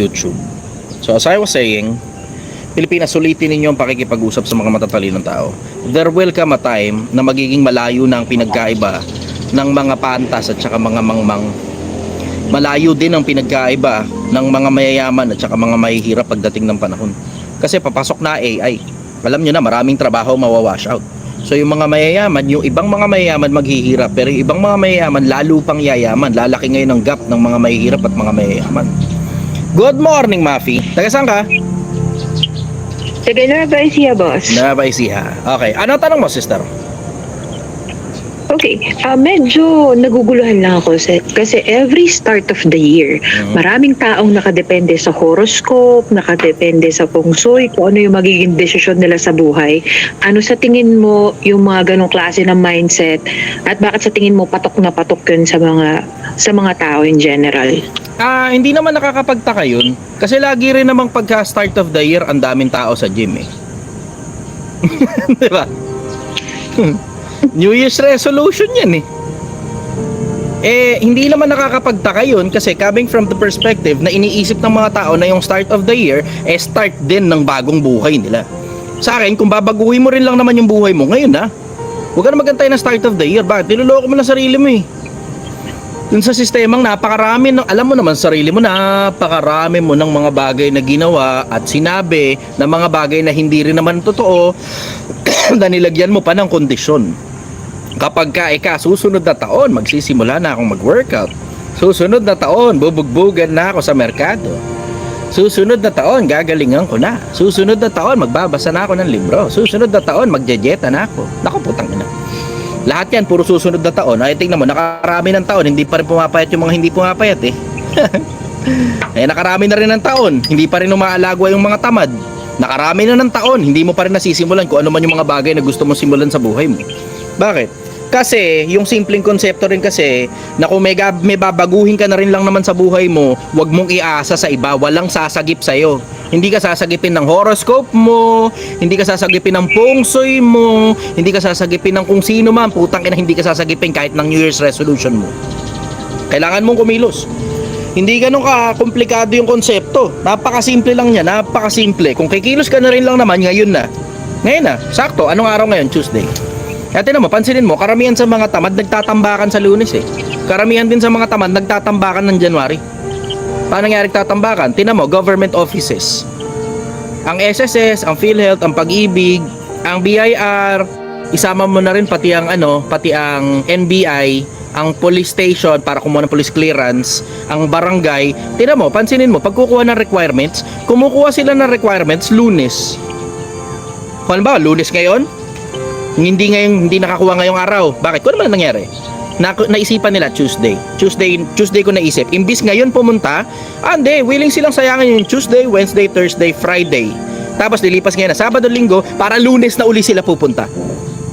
YouTube. So as I was saying, Pilipinas, sulitin ninyo ang pakikipag-usap sa mga matatalinong tao. There will come a time na magiging malayo na pinagkaiba ng mga pantas at saka mga mangmang. Malayo din ang pinagkaiba ng mga mayayaman at saka mga mahihirap pagdating ng panahon. Kasi papasok na AI. Alam nyo na, maraming trabaho mawawash out. So yung mga mayayaman, yung ibang mga mayayaman maghihirap, pero yung ibang mga mayayaman lalo pang yayaman. Lalaki ngayon ang gap ng mga mahihirap at mga mayayaman. Good morning, Mafi. Taga saan ka? Taga Nueva Ecija, boss. Nueva Ecija. Okay. Ano tanong mo, sister? Okay, ah medyo naguguluhan lang ako sa, kasi every start of the year, Mhm. maraming taong nakadepende sa horoscope, nakadepende sa feng shui, kung ano yung magiging desisyon nila sa buhay. Ano sa tingin mo yung mga ganong klase ng mindset at bakit sa tingin mo patok na patok yun sa mga sa mga tao in general? Ah, hindi naman nakakapagtaka yun. Kasi lagi rin namang pagka start of the year, ang daming tao sa gym eh. Di ba? New Year's resolution yan eh. Eh, hindi naman nakakapagtaka yun kasi coming from the perspective na iniisip ng mga tao na yung start of the year, eh start din ng bagong buhay nila. Sa akin, kung babaguhin mo rin lang naman yung buhay mo, ngayon na. Huwag ka na magantay ng start of the year. Bakit? Niloloko mo lang sarili mo eh dun sa sistemang napakarami ng alam mo naman sa sarili mo napakarami mo ng mga bagay na ginawa at sinabi na mga bagay na hindi rin naman totoo na nilagyan mo pa ng kondisyon kapag ka ika susunod na taon magsisimula na akong mag-workout susunod na taon bubugbugan na ako sa merkado susunod na taon gagalingan ko na susunod na taon magbabasa na ako ng libro susunod na taon magjejeta na ako naku putang ina lahat yan, puro susunod na taon. Ay, tingnan mo, nakarami ng taon, hindi pa rin pumapayat yung mga hindi pumapayat eh. eh, nakarami na rin ng taon, hindi pa rin umaalagwa yung mga tamad. Nakarami na ng taon, hindi mo pa rin nasisimulan kung ano man yung mga bagay na gusto mong simulan sa buhay mo. Bakit? Kasi, yung simpleng konsepto rin kasi, na kung may, may babaguhin ka na rin lang naman sa buhay mo, wag mong iasa sa iba, walang sasagip sa'yo. Hindi ka sasagipin ng horoscope mo, hindi ka sasagipin ng feng mo, hindi ka sasagipin ng kung sino man, putang ina hindi ka sasagipin kahit ng New Year's resolution mo. Kailangan mong kumilos. Hindi ganun ka komplikado yung konsepto. Napakasimple lang niya, napakasimple. Kung kikilos ka na rin lang naman, ngayon na. Ngayon na, sakto. Anong araw ngayon? Tuesday. Kaya tinan mo, pansinin mo, karamihan sa mga tamad nagtatambakan sa lunes eh. Karamihan din sa mga tamad nagtatambakan ng January. Paano nangyari tatambakan? Tinan mo, government offices. Ang SSS, ang PhilHealth, ang Pag-ibig, ang BIR, isama mo na rin pati ang ano, pati ang NBI, ang police station para kumuha ng police clearance, ang barangay. Tinan mo, pansinin mo, pag kukuha ng requirements, kumukuha sila ng requirements lunes. Kung ba, lunes ngayon? Hindi ngayon, hindi nakakuha ngayong araw. Bakit? Kung naman nangyari? Na, naisipan nila Tuesday. Tuesday, Tuesday ko naisip. Imbis ngayon pumunta, ah, hindi, willing silang sayangin yung Tuesday, Wednesday, Thursday, Friday. Tapos lilipas ngayon na Sabado, Linggo, para lunes na uli sila pupunta.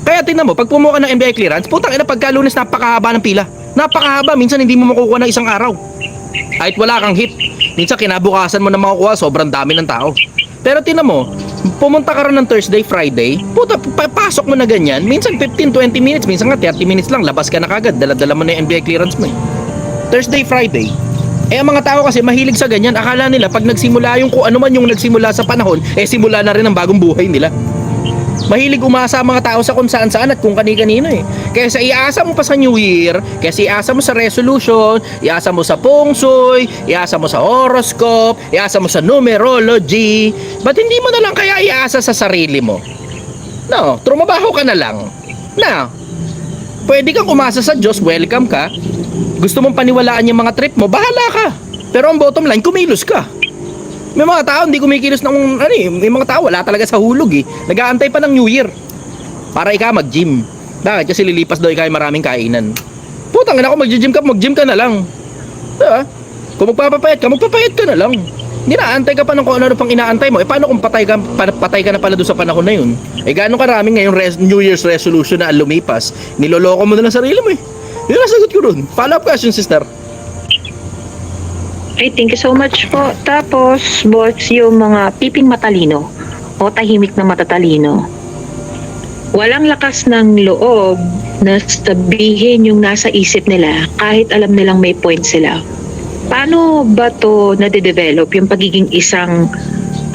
Kaya tingnan mo, pag pumuha ng NBI clearance, putang ina pagka lunes napakahaba ng pila. Napakahaba, minsan hindi mo makukuha ng isang araw. Kahit wala kang hit. Minsan kinabukasan mo na makukuha, sobrang dami ng tao. Pero tingnan mo, pumunta ka rin ng Thursday, Friday, puta, papasok mo na ganyan, minsan 15-20 minutes, minsan nga 30 minutes lang, labas ka na kagad, dala-dala mo na yung NBI clearance mo eh. Thursday, Friday. Eh ang mga tao kasi mahilig sa ganyan, akala nila pag nagsimula yung kung ano man yung nagsimula sa panahon, eh simula na rin ang bagong buhay nila. Mahilig umasa ang mga tao sa kung saan saan at kung kani-kanino eh. Kaya sa iasa mo pa sa New Year, kaya sa iasa mo sa resolution, iasa mo sa feng iasa mo sa horoscope, iasa mo sa numerology, ba't hindi mo na lang kaya iasa sa sarili mo? No, trumabaho ka na lang. Na, pwede kang umasa sa Diyos, welcome ka. Gusto mong paniwalaan yung mga trip mo, bahala ka. Pero ang bottom line, kumilos ka. May mga tao hindi kumikilos ng ano eh, may mga tao wala talaga sa hulog eh. Nag-aantay pa ng New Year para ikaw mag-gym. Bakit? Kasi lilipas daw ikaw maraming kainan. Putang ina ko mag-gym ka, mag-gym ka na lang. Diba? Kung magpapapayat ka, magpapayat ka na lang. Hindi na, antay ka pa ng kung ano pang inaantay mo. Eh paano kung patay ka, pa- patay ka na pala doon sa panahon na yun? Eh gaano karami ngayong res- New Year's resolution na lumipas? Niloloko mo na lang sarili mo eh. Yun ang sagot ko dun. Follow-up question, sister. Ay, thank you so much po. Tapos, boss, yung mga piping matalino o tahimik na matatalino, walang lakas ng loob na sabihin yung nasa isip nila kahit alam nilang may point sila. paano ba to nade-develop yung pagiging isang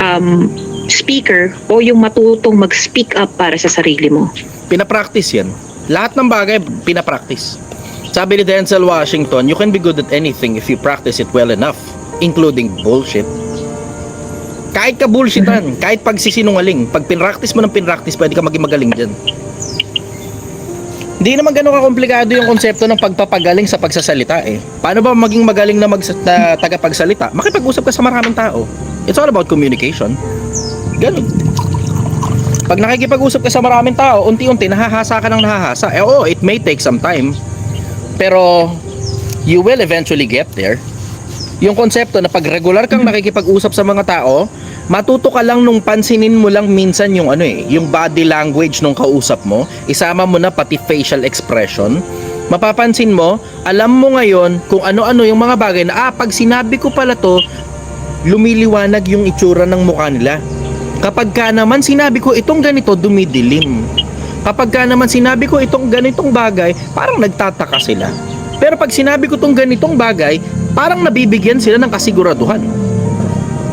um, speaker o yung matutong mag-speak up para sa sarili mo? Pinapractice yan. Lahat ng bagay, pinapractice. Sabi ni Denzel Washington, you can be good at anything if you practice it well enough, including bullshit. Kahit ka bullshitan, kahit pagsisinungaling, pag pinractice mo ng pinractice, pwede ka maging magaling dyan. Hindi naman ganun kakomplikado yung konsepto ng pagpapagaling sa pagsasalita eh. Paano ba maging magaling na, mag, na tagapagsalita? Makipag-usap ka sa maraming tao. It's all about communication. Ganun. Pag nakikipag-usap ka sa maraming tao, unti-unti nahahasa ka ng nahahasa. Eh oo, it may take some time. Pero you will eventually get there. Yung konsepto na pag regular kang nakikipag-usap sa mga tao, matuto ka lang nung pansinin mo lang minsan yung ano eh, yung body language nung kausap mo, isama mo na pati facial expression. Mapapansin mo, alam mo ngayon kung ano-ano yung mga bagay na ah, pag sinabi ko pala to, lumiliwanag yung itsura ng mukha nila. Kapag ka naman sinabi ko itong ganito, dumidilim. Kapag ka naman sinabi ko itong ganitong bagay, parang nagtataka sila. Pero pag sinabi ko itong ganitong bagay, parang nabibigyan sila ng kasiguraduhan.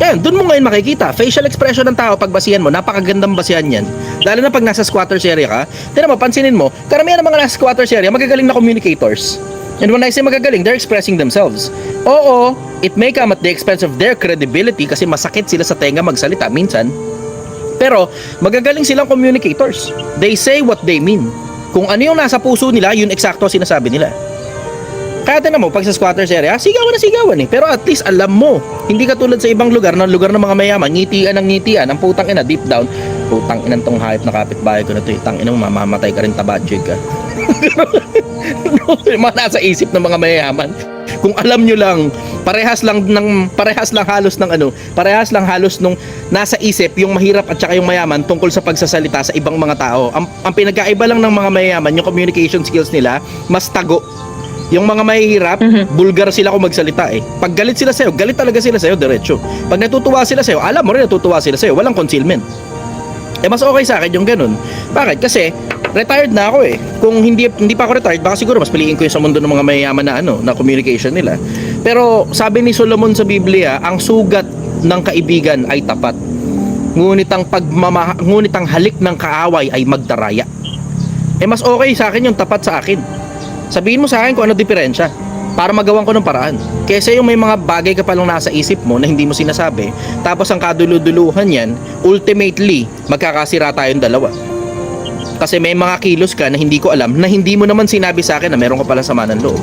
Yan, dun mo ngayon makikita. Facial expression ng tao, pag basihan mo, napakagandang basihan yan. Lalo na pag nasa squatters area ka, tinan mo, pansinin mo, karamihan ng mga nasa squatters area, magagaling na communicators. And when I say magagaling, they're expressing themselves. Oo, it may come at the expense of their credibility kasi masakit sila sa tenga magsalita minsan. Pero magagaling silang communicators. They say what they mean. Kung ano yung nasa puso nila, yun eksakto sinasabi nila. Kaya tinan mo, pag sa squatters area, sigawan na sigawan eh. Pero at least alam mo, hindi katulad sa ibang lugar, na lugar ng mga mayaman, ngitian ng ngitian, ang putang ina, deep down, putang ina tong hayop na kapitbahay ko na to, eh. tang ina, mamamatay ka rin tabadjig ka. Mga nasa isip ng mga mayayaman. Kung alam nyo lang, parehas lang ng parehas lang halos ng ano, parehas lang halos nung nasa isip yung mahirap at saka yung mayaman tungkol sa pagsasalita sa ibang mga tao. Ang, ang pinagkaiba lang ng mga mayayaman, yung communication skills nila, mas tago. Yung mga mahihirap, Mhm. bulgar sila kung magsalita eh. Pag galit sila sa'yo, galit talaga sila sa'yo, diretso. Pag natutuwa sila sa'yo, alam mo rin natutuwa sila sa'yo, walang concealment. Eh mas okay sa akin yung ganun. Bakit? Kasi retired na ako eh. Kung hindi hindi pa ako retired, baka siguro mas piliin ko yung sa mundo ng mga mayayaman na ano, na communication nila. Pero sabi ni Solomon sa Biblia, ang sugat ng kaibigan ay tapat. Ngunit ang pagmama, ngunit ang halik ng kaaway ay magdaraya. Eh mas okay sa akin yung tapat sa akin. Sabihin mo sa akin kung ano diferensya para magawan ko ng paraan. Kesa yung may mga bagay ka palang nasa isip mo na hindi mo sinasabi, tapos ang kaduluduluhan yan, ultimately, magkakasira tayong dalawa. Kasi may mga kilos ka na hindi ko alam na hindi mo naman sinabi sa akin na meron ka palang sama ng loob.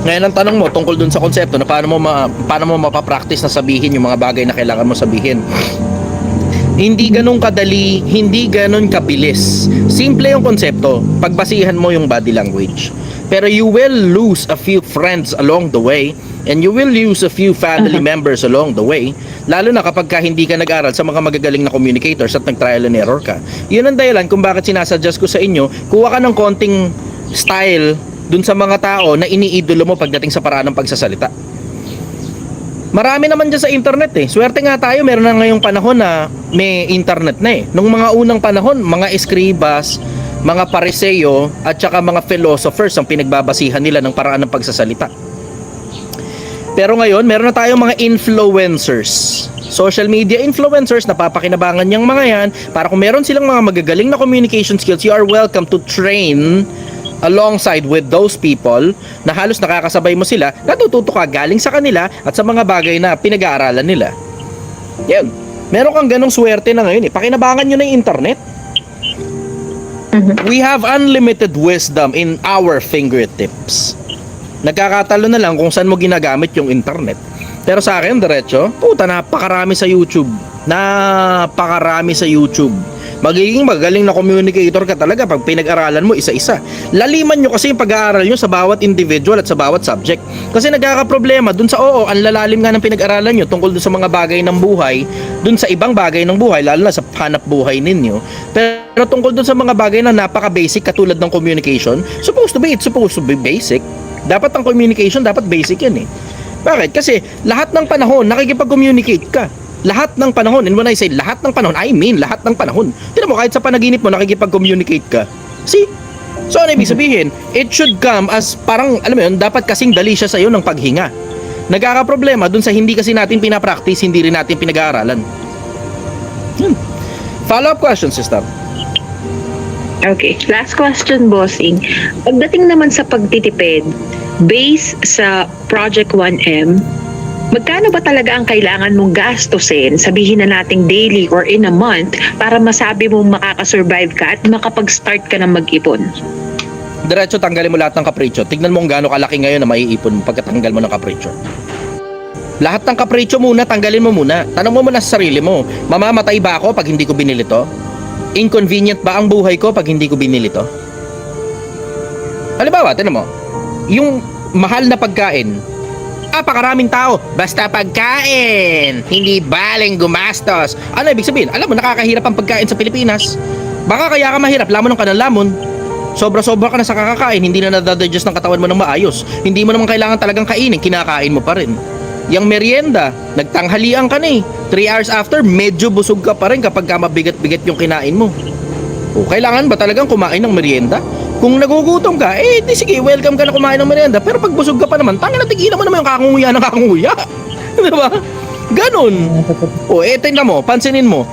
Ngayon ang tanong mo tungkol dun sa konsepto na paano mo ma, paano mo mapapractice na sabihin yung mga bagay na kailangan mo sabihin. Hindi ganun kadali, hindi ganun kabilis. Simple yung konsepto, pagbasihan mo yung body language. Pero you will lose a few friends along the way and you will lose a few family members along the way. Lalo na kapag ka hindi ka nag-aral sa mga magagaling na communicators at nag-trial and error ka. Yun ang dahilan kung bakit sinasuggest ko sa inyo, kuha ka ng konting style dun sa mga tao na iniidolo mo pagdating sa paraan ng pagsasalita. Marami naman dyan sa internet eh. Swerte nga tayo, meron na ngayong panahon na may internet na eh. Nung mga unang panahon, mga eskribas, mga pariseyo, at saka mga philosophers ang pinagbabasihan nila ng paraan ng pagsasalita. Pero ngayon, meron na tayong mga influencers. Social media influencers, napapakinabangan niyang mga yan para kung meron silang mga magagaling na communication skills, you are welcome to train alongside with those people na halos nakakasabay mo sila, natututo ka galing sa kanila at sa mga bagay na pinag-aaralan nila. Yan. Meron kang ganong swerte na ngayon eh. Pakinabangan nyo na yung internet. Mhm. We have unlimited wisdom in our fingertips. Nagkakatalo na lang kung saan mo ginagamit yung internet. Pero sa akin, diretso, puta, napakarami sa YouTube. Napakarami sa YouTube. Magiging magaling na communicator ka talaga pag pinag-aralan mo isa-isa. Laliman nyo kasi yung pag-aaral nyo sa bawat individual at sa bawat subject. Kasi nagkakaproblema dun sa oo, ang lalalim nga ng pinag-aralan nyo tungkol dun sa mga bagay ng buhay, dun sa ibang bagay ng buhay, lalo na sa hanap buhay ninyo. Pero tungkol dun sa mga bagay na napaka-basic katulad ng communication, supposed to be, it's supposed to be basic. Dapat ang communication, dapat basic yan eh. Bakit? Kasi lahat ng panahon, nakikipag-communicate ka. Lahat ng panahon, and when I say lahat ng panahon, I mean lahat ng panahon. Tinan mo, kahit sa panaginip mo, nakikipag-communicate ka. See? So ano ibig sabihin? It should come as parang, alam mo yun, dapat kasing dali siya sa'yo ng paghinga. Nagkakaproblema dun sa hindi kasi natin pinapractice, hindi rin natin pinag-aaralan. Yun. Follow-up question, sister. Okay, last question, bossing. Pagdating naman sa pagtitipid, base sa Project 1M, magkano ba talaga ang kailangan mong gastusin, sabihin na nating daily or in a month, para masabi mong makakasurvive ka at makapag-start ka ng mag-ipon? Diretso tanggalin mo lahat ng kapritsyo. Tignan mo kung gaano kalaki ngayon na maiipon mo pagkatanggal mo ng kapritsyo. Lahat ng kapritsyo muna, tanggalin mo muna. Tanong mo muna sa sarili mo, mamamatay ba ako pag hindi ko binili to? Inconvenient ba ang buhay ko pag hindi ko binili to? Halimbawa, tinan mo, yung mahal na pagkain, apakaraming tao, basta pagkain, hindi baling gumastos. Ano ibig sabihin? Alam mo, nakakahirap ang pagkain sa Pilipinas. Baka kaya ka mahirap, lamon ng kanang lamon. Sobra-sobra ka na sa kakakain, hindi na nadadigest ng katawan mo ng maayos. Hindi mo naman kailangan talagang kainin, kinakain mo pa rin. Yang merienda, nagtanghalian ka na eh. 3 hours after, medyo busog ka pa rin kapag ka mabigat-bigat yung kinain mo. O, kailangan ba talagang kumain ng merienda? Kung nagugutom ka, eh di sige, welcome ka na kumain ng merienda. Pero pag busog ka pa naman, tangin na tigilan mo naman yung kakunguya ng kakunguya. Di ba? Ganon. O, eh tingnan mo, pansinin mo.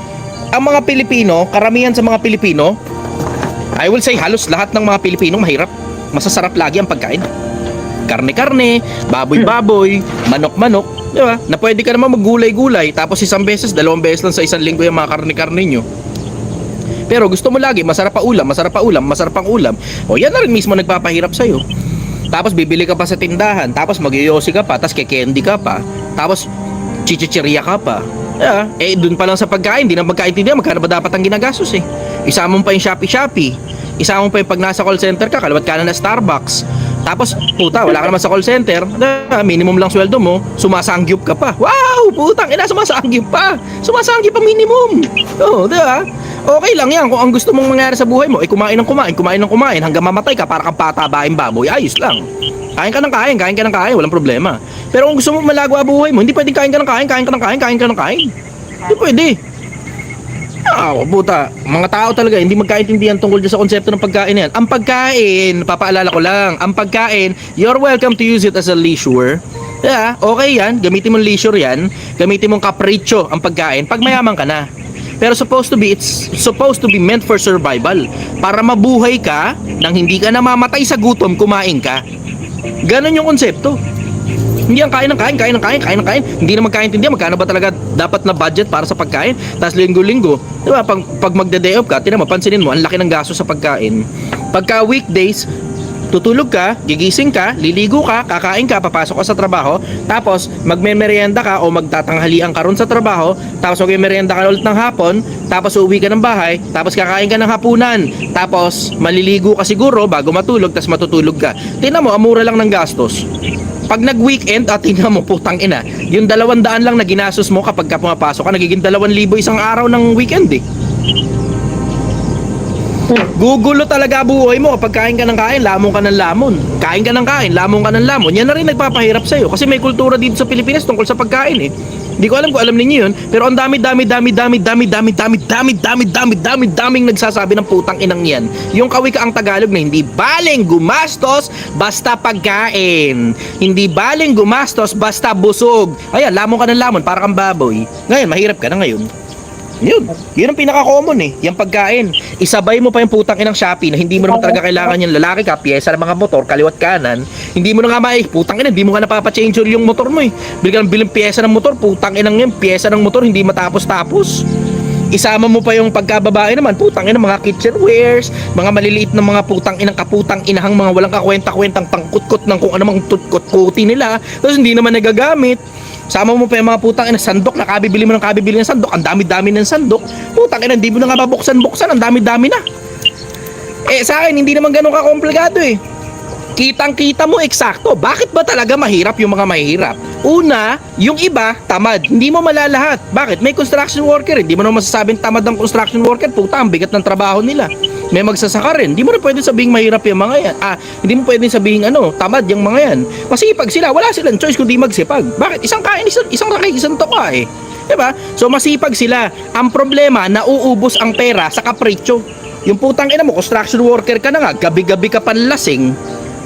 Ang mga Pilipino, karamihan sa mga Pilipino, I will say halos lahat ng mga Pilipino mahirap. Masasarap lagi ang pagkain. Karne-karne, baboy-baboy, manok-manok, di ba? Na pwede ka naman maggulay-gulay, tapos isang beses, dalawang beses lang sa isang linggo yung mga karne-karne nyo. Pero gusto mo lagi, masarap pa ulam, masarap pa ulam, masarap pang ulam. O yan na rin mismo nagpapahirap sa'yo. Tapos bibili ka pa sa tindahan, tapos magyoyosi ka pa, tapos kekendi ka pa, tapos chichichirya ka pa. Yeah, eh dun pa lang sa pagkain, hindi na magkaintindihan, magkano ba dapat ang ginagastos eh. Isama mo pa yung Shopee-Shopee, isama mo pa yung pag nasa call center ka, kalawat ka na na Starbucks. Tapos, puta, wala ka naman sa call center, na minimum lang sweldo mo, sumasangyup ka pa. Wow, putang ina, sumasangyup pa. Sumasangyup pa minimum. Oo, di ba? Okay lang yan kung ang gusto mong mangyari sa buhay mo ay kumain ng kumain, kumain ng kumain hanggang mamatay ka para kang patabaing baboy, ayos lang. Kain ka ng kain, kain ka ng kain, walang problema. Pero kung gusto mo malago ang buhay mo, hindi pwedeng kain ka ng kain, kain ka ng kain, kain ka ng kain. Hindi pwede. Ah, puta. Mga tao talaga hindi magkaintindihan tungkol sa konsepto ng pagkain na yan. Ang pagkain, papaalala ko lang, ang pagkain, you're welcome to use it as a leisure. Yeah, okay yan. Gamitin mong leisure yan. Gamitin mong kapritsyo ang pagkain pag mayaman ka na. Pero supposed to be, it's supposed to be meant for survival. Para mabuhay ka nang hindi ka namamatay sa gutom, kumain ka. Ganon yung konsepto. Hindi ang kain ng kain, kain ng kain, kain ng kain. Hindi naman kaintindihan magkano ba talaga dapat na budget para sa pagkain. Tapos linggo-linggo, di ba, pag, pag magde-day off ka, tinan mo, mo, ang laki ng gasto sa pagkain. Pagka weekdays, tutulog ka, gigising ka, liligo ka, kakain ka, papasok ka sa trabaho, tapos magme-merienda ka o magtatanghalian ka ron sa trabaho, tapos magme-merienda ka ulit ng hapon, tapos uuwi ka ng bahay, tapos kakain ka ng hapunan, tapos maliligo ka siguro bago matulog, tapos matutulog ka. Tingnan mo, amura lang ng gastos. Pag nag-weekend, at tingnan mo, putang ina, yung dalawang daan lang na ginastos mo kapag ka pumapasok ka, nagiging dalawang libo isang araw ng weekend eh. Gugulo talaga buhay mo kapag kain ka ng kain, lamon ka ng lamon. Kain ka ng kain, lamon ka ng lamon. Yan na rin nagpapahirap sa'yo. Kasi may kultura dito sa Pilipinas tungkol sa pagkain eh. Hindi ko alam kung alam ninyo yun, pero ang dami dami dami dami dami dami dami dami dami dami dami daming nagsasabi ng putang inang yan. Yung kawikaang Tagalog na hindi baling gumastos basta pagkain. Hindi baling gumastos basta busog. Ayan, lamon ka ng lamon para kang baboy. Ngayon, mahirap ka na ngayon. Yun. Yun ang pinaka-common eh. Yung pagkain. Isabay mo pa yung putang inang Shopee na hindi mo naman talaga kailangan yung lalaki ka, pyesa ng mga motor, kaliwat kanan. Hindi mo na nga may, putang ina, hindi mo nga napapa-change yung motor mo eh. Bili ka ng bilang pyesa ng motor, putang inang yun, pyesa ng motor, hindi matapos-tapos. Isama mo pa yung pagkababae naman, putang ina, mga kitchenwares, mga maliliit na mga putang inang kaputang inahang mga walang kakwenta-kwentang pangkutkot ng kung anumang tutkot-kuti nila. Tapos hindi naman nagagamit. Sama mo pa yung mga putang ina sandok, nakabibili mo ng kabibili ng sandok, ang dami-dami ng sandok. Putang ina, hindi mo na nga babuksan-buksan, ang dami-dami na. Eh sa akin, hindi naman ganun kakomplikado eh. Kitang-kita mo eksakto. Bakit ba talaga mahirap yung mga mahirap? Una, yung iba, tamad. Hindi mo malalahat. Bakit? May construction worker. Hindi mo naman masasabing tamad ng construction worker. Puta, ang bigat ng trabaho nila. May magsasaka rin. Hindi mo na pwede sabihing mahirap yung mga yan. Ah, hindi mo pwede sabihing ano, tamad yung mga yan. Masipag sila. Wala silang choice kundi magsipag. Bakit? Isang kain, isang, isang rakay, isang toka eh. Diba? So masipag sila. Ang problema, nauubos ang pera sa kapritsyo. Yung putang ina mo, construction worker ka na nga, gabi-gabi ka panlasing.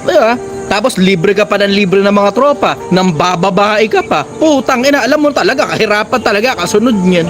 Di ba? Tapos libre ka pa ng libre ng mga tropa, nang bababae ka pa. Putang ina, alam mo talaga, kahirapan talaga, kasunod niyan.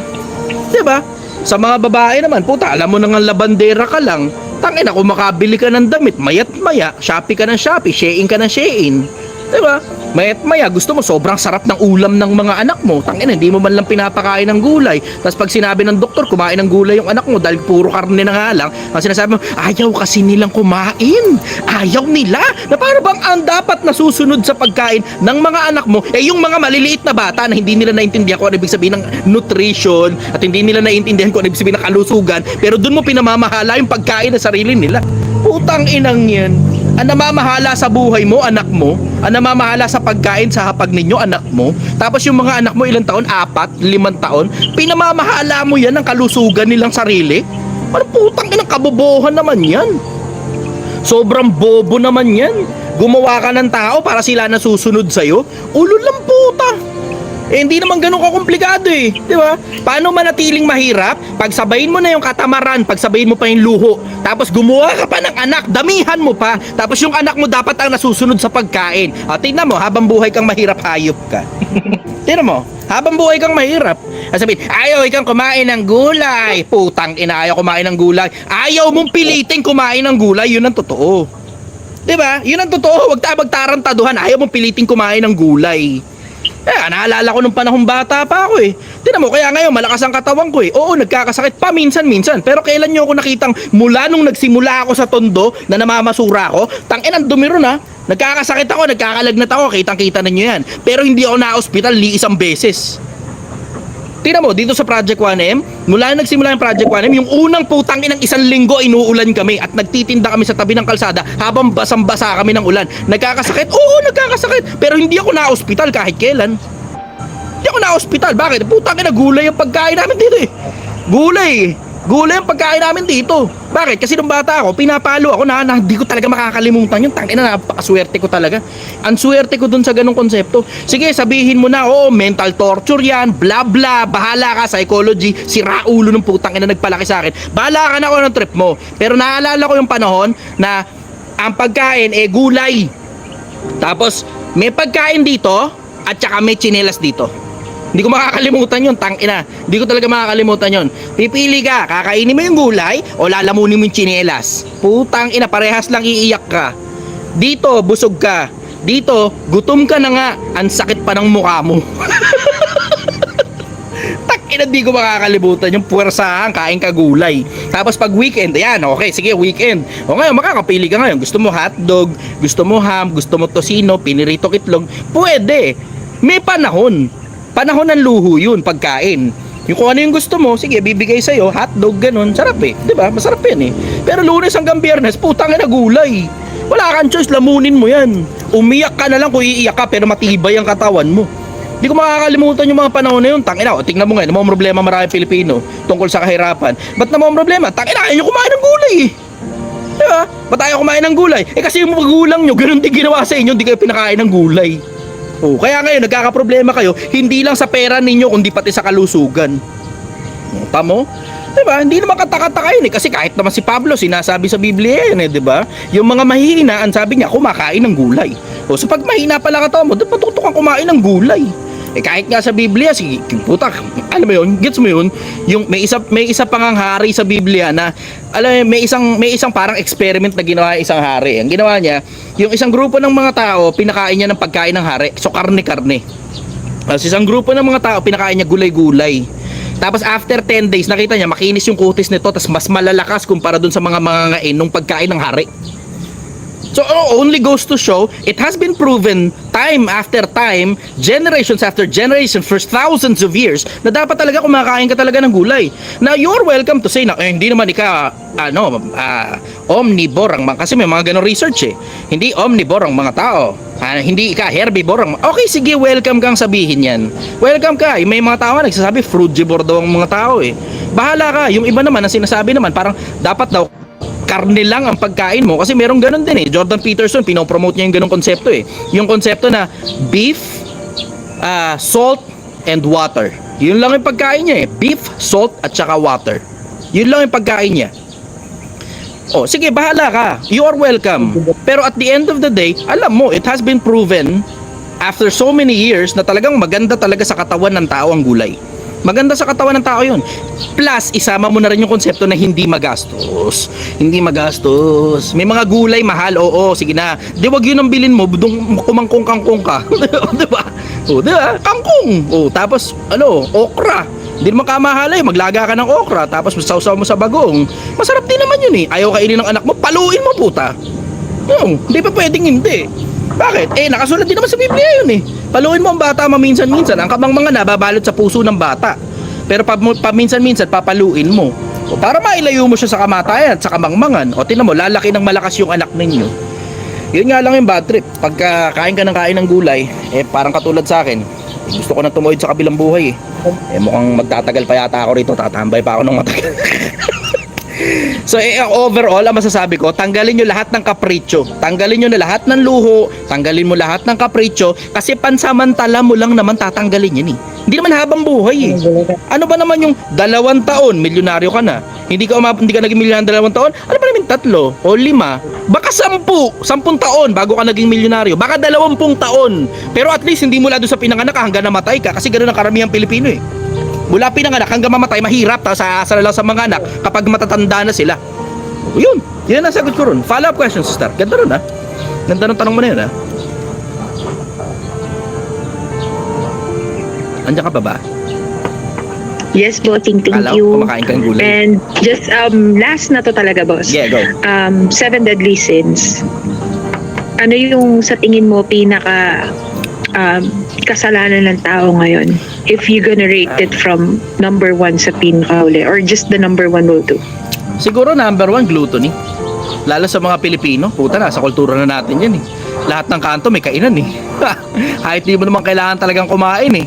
Di ba? Sa mga babae naman, puta, alam mo na nga labandera ka lang. Tangina, kung makabili ka ng damit, mayat maya, Shopee ka ng Shopee, Shein ka ng Shein. Di ba? Mayat maya, gusto mo sobrang sarap ng ulam ng mga anak mo. Tangina, hindi mo man lang pinapakain ng gulay. Tapos pag sinabi ng doktor, kumain ng gulay yung anak mo dahil puro karne na nga lang, ang sinasabi mo, ayaw kasi nilang kumain. Ayaw nila. Na para bang ang dapat nasusunod sa pagkain ng mga anak mo, eh yung mga maliliit na bata na hindi nila naintindihan kung ano ibig sabihin ng nutrition at hindi nila naintindihan kung ano ibig sabihin ng kalusugan, pero doon mo pinamamahala yung pagkain na sarili nila. Putang inang yan. Ang namamahala sa buhay mo, anak mo. Ang namamahala sa pagkain sa hapag ninyo, anak mo. Tapos yung mga anak mo ilang taon? Apat, limang taon. Pinamamahala mo yan ng kalusugan nilang sarili. Ano putang inang kabobohan naman yan? Sobrang bobo naman yan. Gumawa ka ng tao para sila na susunod sa'yo. Ulo lang puta. Eh, hindi naman ganun kakomplikado eh. Di ba? Paano manatiling mahirap? Pagsabayin mo na yung katamaran, pagsabayin mo pa yung luho. Tapos gumawa ka pa ng anak, damihan mo pa. Tapos yung anak mo dapat ang nasusunod sa pagkain. O, tingnan mo, habang buhay kang mahirap, hayop ka. tingnan mo, habang buhay kang mahirap. Sabihin, ayaw ikang kumain ng gulay. Putang ina, ayaw kumain ng gulay. Ayaw mong pilitin kumain ng gulay, yun ang totoo. 'Di ba? Yun ang totoo. Huwag tayo magtarantaduhan. Ayaw mong piliting kumain ng gulay. Eh, naalala ko nung panahong bata pa ako eh. Tinan mo, kaya ngayon malakas ang katawan ko eh. Oo, nagkakasakit pa minsan-minsan. Pero kailan nyo ako nakitang mula nung nagsimula ako sa tondo na namamasura ako, tangin ang dumi ron ha. Nagkakasakit ako, nagkakalagnat ako, kitang-kita ninyo yan. Pero hindi ako na-hospital ni isang beses. Tingnan mo, dito sa Project 1M, mula nung nagsimula yung Project 1M, yung unang putang inang isang linggo inuulan kami at nagtitinda kami sa tabi ng kalsada habang basang-basa kami ng ulan. Nagkakasakit? Oo, nagkakasakit. Pero hindi ako na-hospital kahit kailan. Hindi ako na-hospital. Bakit? Putang ina, gulay yung pagkain namin dito eh. Gulay eh. Gulay ang pagkain namin dito. Bakit? Kasi nung bata ako, pinapalo ako na, na hindi ko talaga makakalimutan yun. Tangina, napakaswerte ko talaga. Ang swerte ko dun sa ganong konsepto. Sige, sabihin mo na, oo, mental torture yan, bla bla, bahala ka, psychology, si Raulo ng putang ina nagpalaki sa akin. Bahala ka na ako ng trip mo. Pero naalala ko yung panahon na ang pagkain eh gulay. Tapos, may pagkain dito at saka may chinelas dito. Hindi ko makakalimutan yun, tang ina. Hindi ko talaga makakalimutan yun. Pipili ka, kakainin mo yung gulay o lalamunin mo yung chinelas. Putang ina, parehas lang iiyak ka. Dito, busog ka. Dito, gutom ka na nga. Ang sakit pa ng mukha mo. tak ina, di ko makakalimutan yung puwersahan, kain ka gulay. Tapos pag weekend, ayan, okay, sige, weekend. O ngayon, makakapili ka ngayon. Gusto mo hotdog, gusto mo ham, gusto mo tosino, pinirito itlog. Pwede. May panahon. Panahon ng luho yun, pagkain. Yung kung ano yung gusto mo, sige, bibigay sa'yo, hotdog, ganun, sarap eh. ba? Masarap yan eh. Pero lunes hanggang biyernes, putang na gulay. Wala kang choice, lamunin mo yan. Umiyak ka na lang kung iiyak ka, pero matibay ang katawan mo. Di ko makakalimutan yung mga panahon na yun. Tangina, o, tingnan mo ngayon, namang problema marami Pilipino tungkol sa kahirapan. Ba't namang problema? Tangina, ayaw nyo kumain ng gulay eh. Di ba? Ba't ayaw kumain ng gulay? Eh kasi yung magulang nyo, ganun din ginawa sa inyo, hindi kayo pinakain ng gulay. Oh, kaya ngayon nagkakaproblema kayo hindi lang sa pera ninyo kundi pati sa kalusugan. Tamo? 'Di ba? Hindi naman katakataka yun eh kasi kahit naman si Pablo sinasabi sa Biblia yan eh, 'di ba? Yung mga mahihina, ang sabi niya kumakain ng gulay. O so pag mahina pala ka mo, dapat matutukan kumain ng gulay. Eh kahit nga sa Biblia, si puta, alam mo yun, gets mo yun? Yung may isa may isa pang ang hari sa Biblia na alam mo, may isang may isang parang experiment na ginawa ng isang hari. Ang ginawa niya, yung isang grupo ng mga tao, pinakain niya ng pagkain ng hari. So karne-karne. Tapos isang grupo ng mga tao, pinakain niya gulay-gulay. Tapos after 10 days, nakita niya makinis yung kutis nito, tapos mas malalakas kumpara dun sa mga mangangain nung pagkain ng hari. So oh, only goes to show, it has been proven time after time, generations after generations, for thousands of years, na dapat talaga kumakain ka talaga ng gulay. Now, you're welcome to say na, eh, hindi naman ika, ano, ah, omnivore ang mga, kasi may mga ganong research eh. Hindi omnivore ang mga tao. Ah, hindi ka herbivore ang, okay, sige, welcome kang sabihin yan. Welcome ka. May mga tao nga nagsasabi, frugivore daw ang mga tao eh. Bahala ka. Yung iba naman, ang sinasabi naman, parang dapat daw karne lang ang pagkain mo kasi merong ganun din eh. Jordan Peterson pinopromote niya yung ganung konsepto eh. Yung konsepto na beef, ah, salt and water. Yun lang yung pagkain niya eh. Beef, salt at saka water. Yun lang yung pagkain niya. Oh, sige, bahala ka. You are welcome. Pero at the end of the day, alam mo, it has been proven after so many years na talagang maganda talaga sa katawan ng tao ang gulay. Maganda sa katawan ng tao yun. Plus, isama mo na rin yung konsepto na hindi magastos. Hindi magastos. May mga gulay mahal, oo, sige na. Di wag yun ang bilin mo, budong kumangkong kangkong ka. di ba? O, di ba? Kangkong. O, tapos, ano, okra. Hindi naman kamahala eh, maglaga ka ng okra, tapos sausaw mo sa bagong. Masarap din naman yun eh. Ayaw kainin ng anak mo, paluin mo puta. Hmm, hindi pa pwedeng hindi. Bakit? Eh, nakasulat din naman sa Biblia yun eh. Paluin mo ang bata maminsan-minsan. Ang kabang mga nababalot sa puso ng bata. Pero pa, paminsan-minsan, papaluin mo. O, para mailayo mo siya sa kamatayan at sa kamangmangan. O tinan mo, lalaki ng malakas yung anak ninyo. Yun nga lang yung bad trip. Pagka kain ka ng kain ng gulay, eh parang katulad sa akin. eh, gusto ko na tumuwid sa kabilang buhay eh. Eh mukhang magtatagal pa yata ako rito. Tatambay pa ako ng matagal. So eh, overall, ang masasabi ko, tanggalin nyo lahat ng kapritsyo. Tanggalin nyo na lahat ng luho, tanggalin mo lahat ng kapritsyo, kasi pansamantala mo lang naman tatanggalin yan eh. Hindi naman habang buhay eh. Ano ba naman yung dalawang taon, milyonaryo ka na? Hindi ka, umab- hindi ka naging milyonaryo dalawang taon? Ano ba naman tatlo o lima? Baka sampu, sampung taon bago ka naging milyonaryo. Baka dalawampung taon. Pero at least hindi mula doon sa pinanganak hanggang namatay ka kasi ganoon ang karamihan Pilipino eh. Mula pinanganak hanggang mamatay, mahirap. Tapos aasa na lang sa mga anak kapag matatanda na sila. Yun, yun ang sagot ko ron. Follow-up question, sister. Ganda ron ha. Ganda ng tanong mo na yun ha. Andiyan ka pa ba? Yes, bossing. Thank Kala ko you. kumakain kang gulay. And just um last na to talaga, boss. Yeah, go. Um, seven deadly sins. Ano yung sa tingin mo pinaka um, kasalanan ng tao ngayon? If you gonna rate it from number one sa pinakauli or just the number one will do? Siguro number one, gluttony. Lalo sa mga Pilipino. Puta na, sa kultura na natin yan eh. Lahat ng kanto may kainan eh. Kahit di mo naman kailangan talagang kumain eh.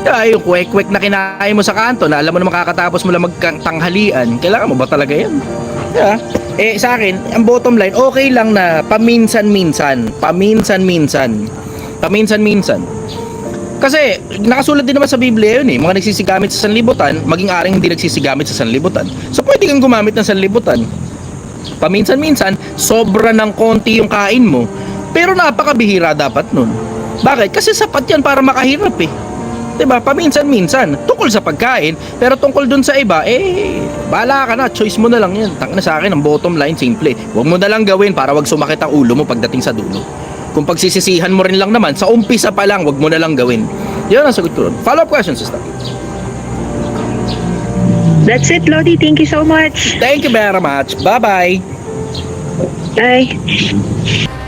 Kaya yung kwek-kwek na kinain mo sa kanto na alam mo na makakatapos mo lang magtanghalian, kailangan mo ba talaga yan? Yeah. Eh sa akin, ang bottom line, okay lang na paminsan-minsan, paminsan-minsan, paminsan-minsan. Kasi nakasulat din naman sa Biblia yun eh, mga nagsisigamit sa sanlibutan, maging aring hindi nagsisigamit sa sanlibutan. So pwede kang gumamit ng sanlibutan. Paminsan-minsan, sobra ng konti yung kain mo. Pero napakabihira dapat nun. Bakit? Kasi sapat yan para makahirap eh. 'Di ba? Paminsan-minsan, tungkol sa pagkain, pero tungkol dun sa iba, eh, bahala ka na, choice mo na lang 'yan. Tang na sa akin, ang bottom line simple. Huwag mo na lang gawin para wag sumakit ang ulo mo pagdating sa dulo. Kung pagsisisihan mo rin lang naman, sa umpisa pa lang, wag mo na lang gawin. Yan ang sagot ko ron. Follow-up question, sister. That's it, Lodi. Thank you so much. Thank you very much. Bye-bye. Bye. hanggang sa